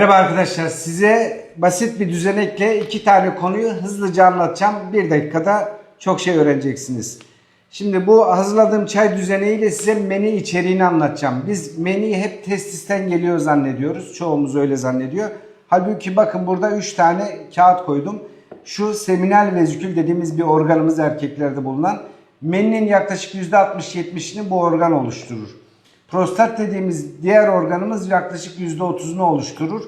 Merhaba arkadaşlar size basit bir düzenekle iki tane konuyu hızlıca anlatacağım. Bir dakikada çok şey öğreneceksiniz. Şimdi bu hazırladığım çay düzeneğiyle size menü içeriğini anlatacağım. Biz menüyü hep testisten geliyor zannediyoruz. Çoğumuz öyle zannediyor. Halbuki bakın burada 3 tane kağıt koydum. Şu seminal vezikül dediğimiz bir organımız erkeklerde bulunan. Menünün yaklaşık %60-70'ini bu organ oluşturur. Prostat dediğimiz diğer organımız yaklaşık %30'unu oluşturur.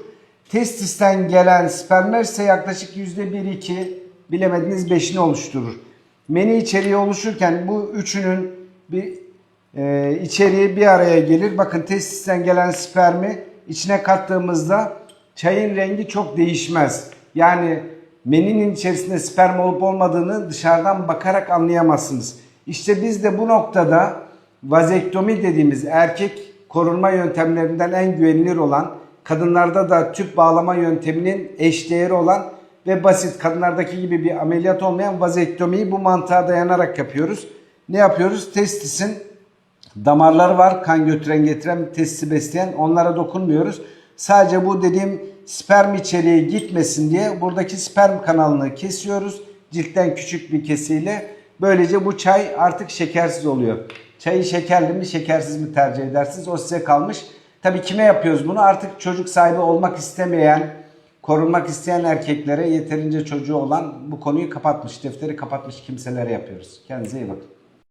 Testisten gelen spermler ise yaklaşık %1-2 bilemediniz 5'ini oluşturur. Meni içeriği oluşurken bu üçünün bir e, içeriği bir araya gelir. Bakın testisten gelen spermi içine kattığımızda çayın rengi çok değişmez. Yani meninin içerisinde sperm olup olmadığını dışarıdan bakarak anlayamazsınız. İşte biz de bu noktada vazektomi dediğimiz erkek korunma yöntemlerinden en güvenilir olan, kadınlarda da tüp bağlama yönteminin eşdeğeri olan ve basit kadınlardaki gibi bir ameliyat olmayan vazektomiyi bu mantığa dayanarak yapıyoruz. Ne yapıyoruz? Testisin damarları var kan götüren getiren testi besleyen onlara dokunmuyoruz. Sadece bu dediğim sperm içeriği gitmesin diye buradaki sperm kanalını kesiyoruz. Ciltten küçük bir kesiyle. Böylece bu çay artık şekersiz oluyor. Çayı şekerli mi şekersiz mi tercih edersiniz o size kalmış. Tabii kime yapıyoruz bunu? Artık çocuk sahibi olmak istemeyen, korunmak isteyen erkeklere yeterince çocuğu olan bu konuyu kapatmış, defteri kapatmış kimselere yapıyoruz. Kendinize iyi bakın.